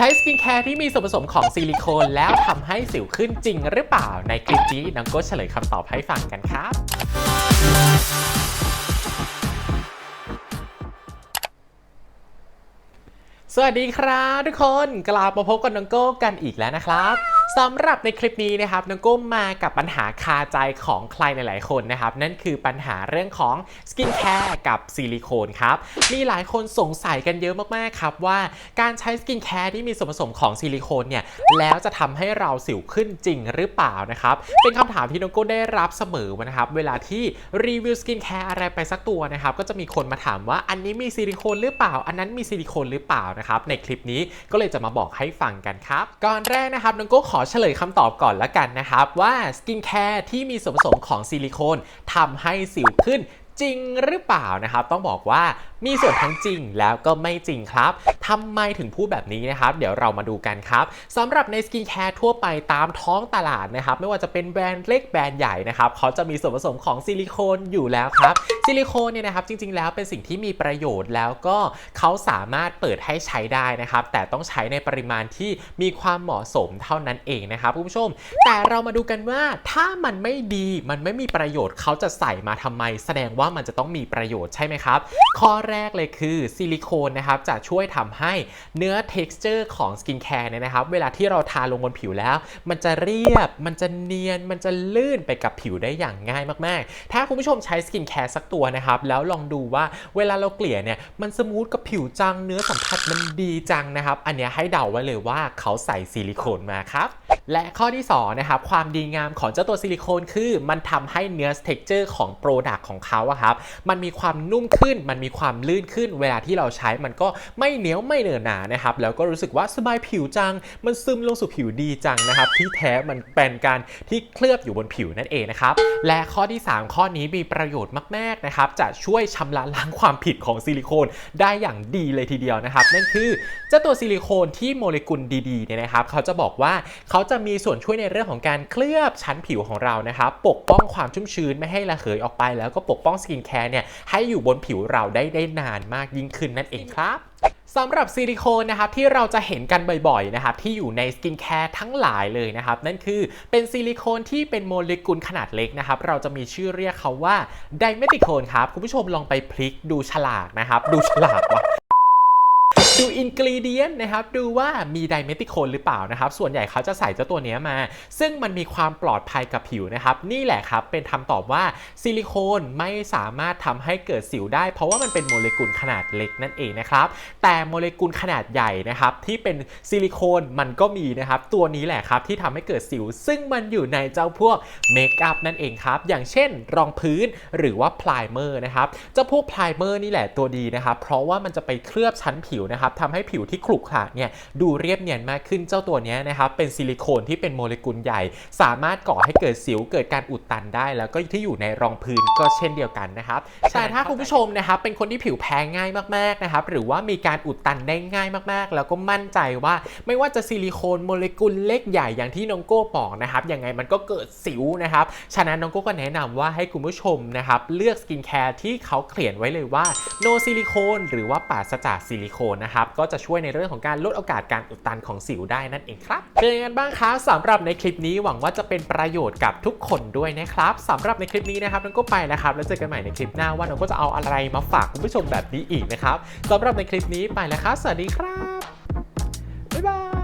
ใช้สกินแคร์ที่มีส่วนผสมของซิลิโคน แล้วทำให้สิวขึ้นจริงหรือเปล่าในคลิปนี้น้องโก้เฉลยคำตอบให้ฟังกันครับ สวัสดีครับทุกคนกลับมาพบกับน้องโก้กันอีกแล้วนะครับ สำหรับในคลิปนี้นะครับน้องโก้มมากับปัญหาคาใจของใครหลาย ๆ คนนะครับ นั่นคือปัญหาเรื่องของสกินแคร์กับซิลิโคนครับ มีหลายคนสงสัยกันเยอะมากๆครับว่าการใช้สกินแคร์ที่มีส่วนผสมของซิลิโคนเนี่ยแล้วจะทำให้เราสิวขึ้นจริงหรือเปล่านะครับ เป็นคำถามที่น้องโก้มได้รับเสมอนะครับเวลาที่รีวิวสกินแคร์อะไรไปสักตัวนะครับก็จะมีคนมาถามว่าอันนี้มีซิลิโคนหรือเปล่า อันนั้นมีซิลิโคนหรือเปล่านะครับในคลิปนี้ก็เลยจะมาบอกให้ฟังกันครับก่อนแรกนะครับน้องโก้มขออเฉลยคำตอบก่อนละกันนะครับ ว่าสกินแคร์ที่มีส่วนผสมของซิลิโคนทำให้สิวขึ้น จริงหรือเปล่านะครับ ต้องบอกว่ามีส่วนทั้งจริงแล้วก็ไม่จริงครับทำไมถึงพูดแบบนี้นะครับ เดี๋ยวเรามาดูกันครับสำหรับในสกินแคร์ทั่วไปตามท้องตลาดนะครับ ไม่ว่าจะเป็นแบรนด์เล็กแบรนด์ใหญ่นะครับเขาจะมีส่วนผสมของซิลิโคนอยู่แล้วครับซิลิโคนเนี่ยนะครับจริง ๆ แล้วเป็นสิ่งที่มีประโยชน์แล้วก็เขาสามารถเปิดให้ใช้ได้นะครับ แต่ต้องใช้ในปริมาณที่มีความเหมาะสมเท่านั้นเองนะครับคุณผู้ชม แต่เรามาดูกันว่าถ้ามันไม่ดีมันไม่มีประโยชน์เขาจะใส่มาทำไม แสดงว่ามันจะต้องมีประโยชน์ใช่ไหมครับ ข้อแรกเลยคือซิลิโคนนะครับจะช่วยทำให้เนื้อ texture ของสกินแคร์เนี่ยนะครับ เวลาที่เราทาลงบนผิวแล้ว มันจะเรียบ มันจะเนียน มันจะลื่นไปกับผิวได้อย่างง่ายมาก ๆ ถ้าคุณผู้ชมใช้สกินแคร์สักตัวนะครับ แล้วลองดูว่าเวลาเราเกลี่ยเนี่ย มันสมูทกับผิวจัง เนื้อสัมผัสมันดีจังนะครับ อันนี้ให้เดาไว้เลยว่าเขาใส่ซิลิโคนมาครับและข้อที่2นะครับความดีงามของเจ้าตัวซิลิโคนคือมันทำให้เนื้อ texture ของโปรดักต์ของเขาครับ มันมีความนุ่มขึ้น มันมีความลื่นขึ้น เวลาที่เราใช้มันก็ไม่เหนียวไม่เหนอะหนานะครับ แล้วก็รู้สึกว่าสบายผิวจัง มันซึมลงสู่ผิวดีจังนะครับ ที่แท้มันเป็นการที่เคลือบอยู่บนผิวนั่นเองนะครับ และข้อที่ 3 ข้อนี้มีประโยชน์มากๆนะครับ จะช่วยชำระล้างความผิดของซิลิโคนได้อย่างดีเลยทีเดียวนะครับ นั่นคือเจ้าตัวซิลิโคนที่โมเลกุลดีๆเนี่ยนะครับ เขาจะบอกว่าเขาจะมีส่วนช่วยในเรื่องของการเคลือบชั้นผิวของเรานะครับ ปกป้องความชุ่มชื้นไม่ให้ระเหยออกไปแล้วก็ปกป้องสกินแคร์เนี่ยให้อยู่บนผิวเราได้ได้นานมากยิ่งขึ้นนั่นเองครับสำหรับซิลิโคนนะครับที่เราจะเห็นกันบ่อยๆนะครับที่อยู่ในสกินแคร์ทั้งหลายเลยนะครับนั่นคือเป็นซิลิโคนที่เป็นโมเลกุลขนาดเล็กนะครับเราจะมีชื่อเรียกเขาว่าไดเมติโคนครับคุณผู้ชมลองไปพลิกดูฉลากนะครับดูฉลากว่ะ ดูอินก e เดียนนะครับดูว่ามีไดเมติโคนหรือเปล่านะครับ ส่วนใหญ่เขาจะใส่เจ้าตัวนี้มา ซึ่งมันมีความปลอดภัยกับผิวนะครับ นี่แหละครับ เป็นคำตอบว่าซิลิโคนไม่สามารถทำให้เกิดสิวได้ เพราะว่ามันเป็นโมเลกุลขนาดเล็กนั่นเองนะครับ แต่โมเลกุลขนาดใหญ่นะครับ ที่เป็นซิลิโคนมันก็มีนะครับ ตัวนี้แหละครับที่ทำให้เกิดสิว ซึ่งมันอยู่ในเจ้าพวกเมคอัพนั่นเองครับ อย่างเช่น รองพื้นหรือว่าพลายเมอร์นะครับเจ้าพวกพลายเมอร์นี่แหละตัวดีนะครับ เพราะว่ามันจะไปเคลือบชั้นผิวนะครับทำให้ผิวที่ขรุขระเนี่ยดูเรียบเนียนมากขึ้นเจ้าตัวนี้นะครับเป็นซิลิโคนที่เป็นโมเลกุลใหญ่ สามารถก่อให้เกิดสิวเกิดการอุดตันได้ แล้วก็ที่อยู่ในรองพื้นก็เช่นเดียวกันนะครับแต่ถ้าคุณผู้ชมนะครับเป็นคนที่ผิวแพ้ง่ายมากๆนะครับหรือว่ามีการอุดตันได้ง่ายมากๆ แล้วก็มั่นใจว่าไม่ว่าจะซิลิโคนโมเลกุลเล็กใหญ่อย่างที่น้องโก้บอกนะครับยังไงมันก็เกิดสิวนะครับฉะนั้นน้องโก้ก็แนะนำว่าให้คุณผู้ชมนะครับเลือกสกินแคร์ที่เขาเขียนไว้เลยว่า no ซิลิโคนหรือว่าปราศจากซิลิโคนนะครับก็จะช่วยในเรื่องของการลดโอกาสการอุดตันของสิวได้นั่นเองครับเป็นยังไงบ้างคะสำหรับในคลิปนี้หวังว่าจะเป็นประโยชน์กับทุกคนด้วยนะครับสำหรับในคลิปนี้นะครับน้องก็ไปแล้วครับแล้วเจอกันใหม่ในคลิปหน้าว่าน้องก็จะเอาอะไรมาฝากคุณผู้ชมแบบนี้อีกนะครับสำหรับในคลิปนี้ไปแล้วครับสวัสดีครับบ๊ายบาย